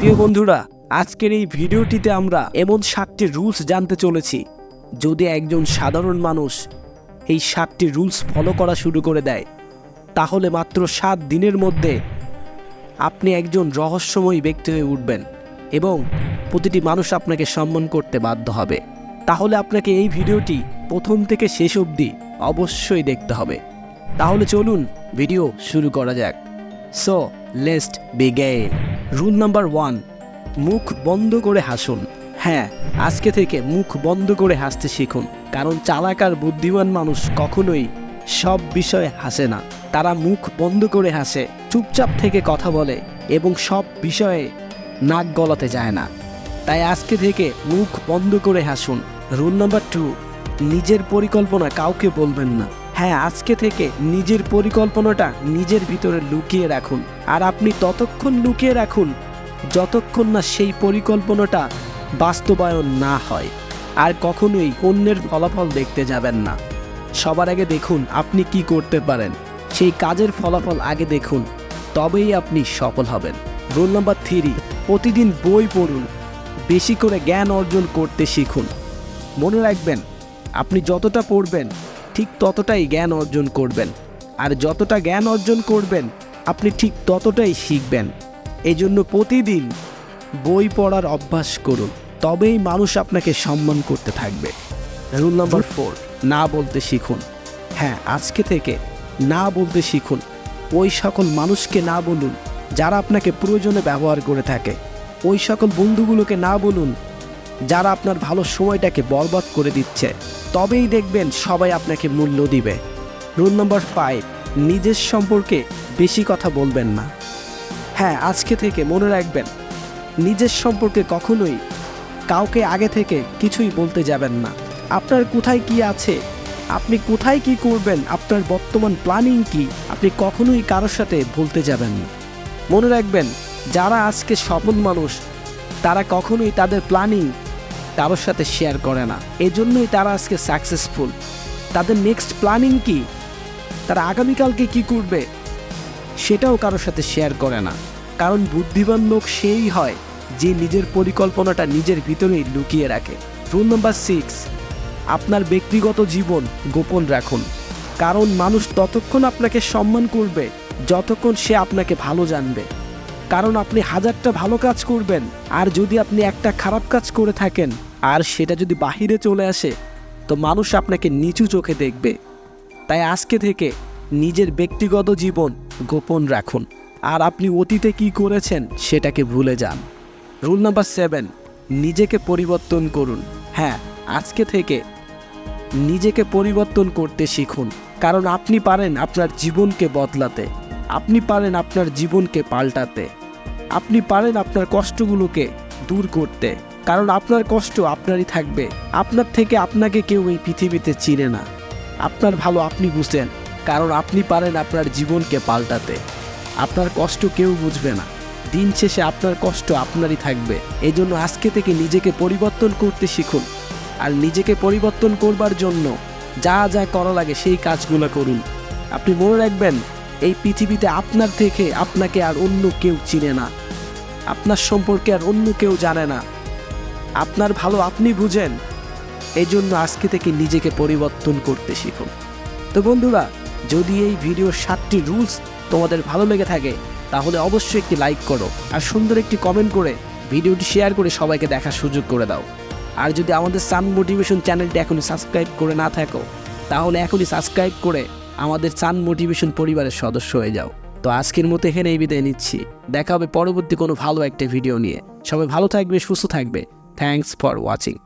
প্রিয় বন্ধুরা, আজকের এই ভিডিওটিতে আমরা এমন সাতটি রুলস জানতে চলেছি। যদি একজন সাধারণ মানুষ এই সাতটি রুলস ফলো করা শুরু করে দেয়, তাহলে মাত্র সাত দিনের মধ্যে আপনি একজন রহস্যময়ী ব্যক্তি হয়ে উঠবেন এবং প্রতিটি মানুষ আপনাকে সম্মান করতে বাধ্য হবে। তাহলে আপনাকে এই ভিডিওটি প্রথম থেকে শেষ অবধি অবশ্যই দেখতে হবে। তাহলে চলুন ভিডিও শুরু করা যাক। সো লেস্ট বিগেন রুল নাম্বার ওয়ান মুখ বন্ধ করে হাসুন। হ্যাঁ আজকে থেকে মুখ বন্ধ করে হাসতে শিখুন। কারণ চালাক আর বুদ্ধিমান মানুষ কখনোই সব বিষয়ে হাসে না। তারা মুখ বন্ধ করে হাসে, চুপচাপ থেকে কথা বলে এবং সব বিষয়ে নাক গলাতে যায় না। তাই আজকে থেকে মুখ বন্ধ করে হাসুন। রুল নাম্বার টু নিজের পরিকল্পনা কাউকে বলবেন না। হ্যাঁ আজকে থেকে নিজের পরিকল্পনাটা নিজের ভিতরে লুকিয়ে রাখুন। আর আপনি ততক্ষণ লুকিয়ে রাখুন, যতক্ষণ না সেই পরিকল্পনাটা বাস্তবায়ন না হয়। আর কখনোই অন্যের ফলাফল দেখতে যাবেন না। সবার আগে দেখুন আপনি কি করতে পারেন। সেই কাজের ফলাফল আগে দেখুন, তবেই আপনি সফল হবেন। রোল নাম্বার থ্রি, প্রতিদিন বই পড়ুন, বেশি করে জ্ঞান অর্জন করতে শিখুন। মনে রাখবেন, আপনি যতটা পড়বেন, ঠিক ততটাই জ্ঞান অর্জন করবেন। আর যতটা জ্ঞান অর্জন করবেন আপনি ঠিক ততটাই শিখবেন। এই জন্য প্রতিদিন বই পড়ার অভ্যাস করুন। তবেই মানুষ আপনাকে সম্মান করতে থাকবে। রুল নাম্বার ফোর না বলতে শিখুন। হ্যাঁ আজকে থেকে না বলতে শিখুন। ওই সকল মানুষকে না বলুন যারা আপনাকে প্রয়োজনে ব্যবহার করে থাকে। ওই সকল বন্ধুগুলোকে না বলুন যারা আপনার ভালো সময়টাকে বরবাদ করে দিচ্ছে। তবেই দেখবেন সবাই আপনাকে মূল্য দিবে। রুল নাম্বার ফাইভ নিজের সম্পর্কে বেশি কথা বলবেন না। হ্যাঁ আজকে থেকে মনে রাখবেন, নিজের সম্পর্কে কখনোই কাউকে আগে থেকে কিছুই বলতে যাবেন না। আপনার কোথায় কি আছে? আপনি কোথায় কি করবেন? আপনার বর্তমান প্ল্যানিং কি? আপনি কখনোই কারোর সাথে বলতে যাবেন না। মনে রাখবেন, যারা আজকে সফল মানুষ, তারা কখনোই তাদের প্ল্যানিং কারোর সাথে শেয়ার করে না। এজন্যই তারা আজকে সাকসেসফুল তাদের নেক্সট প্ল্যানিং কি? তারা আগামীকালকে কি করবে? সেটাও কারোর সাথে শেয়ার করে না। কারণ বুদ্ধিমান লোক সেই হয় যে নিজের পরিকল্পনাটা নিজের ভিতরেই লুকিয়ে রাখে। রুল নাম্বার সিক্স আপনার ব্যক্তিগত জীবন গোপন রাখুন। কারণ মানুষ ততক্ষণ আপনাকে সম্মান করবে, যতক্ষণ সে আপনাকে ভালো জানবে। কারণ আপনি হাজারটা ভালো কাজ করবেন, আর যদি আপনি একটা খারাপ কাজ করে থাকেন, আর সেটা যদি বাহিরে চলে আসে, তো মানুষ আপনাকে নিচু চোখে দেখবে। তাই আজকে থেকে নিজের ব্যক্তিগত জীবন গোপন রাখুন। আর আপনি অতীতে কি করেছেন সেটাকে ভুলে যান। রুল নাম্বার সেভেন, নিজেকে পরিবর্তন করুন। হ্যাঁ আজকে থেকে নিজেকে পরিবর্তন করতে শিখুন। কারণ আপনি পারেন আপনার জীবনকে বদলাতে। আপনি পারেন আপনার জীবনকে পাল্টাতে। আপনি পারেন আপনার কষ্টগুলোকে দূর করতে। কারণ আপনার কষ্ট আপনারই থাকবে। আপনার থেকে আপনাকে কেউ এই পৃথিবীতে চিনে না। আপনার ভালো আপনি বুঝেন। কারণ আপনি পারেন আপনার জীবনকে পাল্টাতে। আপনার কষ্ট কেউ বুঝবে না। দিন শেষে আপনার কষ্ট আপনারই থাকবে। এই জন্য আজকে থেকে নিজেকে পরিবর্তন করতে শিখুন। আর নিজেকে পরিবর্তন করবার জন্য যা যা করা লাগে সেই কাজগুলো করুন। আপনি মনে রাখবেন, এই পৃথিবীতে আপনার থেকে আপনাকে আর অন্য কেউ চিনে না। আপনার সম্পর্কে আর অন্য কেউ জানে না। আপনার ভালো আপনি বুঝেন। এই জন্য আজকে থেকে নিজেকে পরিবর্তন করতে শিখুন। তো বন্ধুরা যদি এই ভিডিওর সাতটি রুলস তোমাদের ভালো লেগে থাকে, তাহলে অবশ্যই একটি লাইক করো আর সুন্দর একটি কমেন্ট করে ভিডিওটি শেয়ার করে সবাইকে দেখার সুযোগ করে দাও। আর যদি আমাদের সান মোটিভেশন চ্যানেলটি এখনই সাবস্ক্রাইব করে না থাকো, তাহলে এখনই সাবস্ক্রাইব করে আমাদের সান মোটিভেশন পরিবারের সদস্য হয়ে যাও। তো আজকের মতো এখানে এই বিদায় নিচ্ছি। দেখা হবে পরবর্তী কোনো ভালো একটা ভিডিও নিয়ে। সবাই ভালো থাকবে, সুস্থ থাকবে। Thanks for watching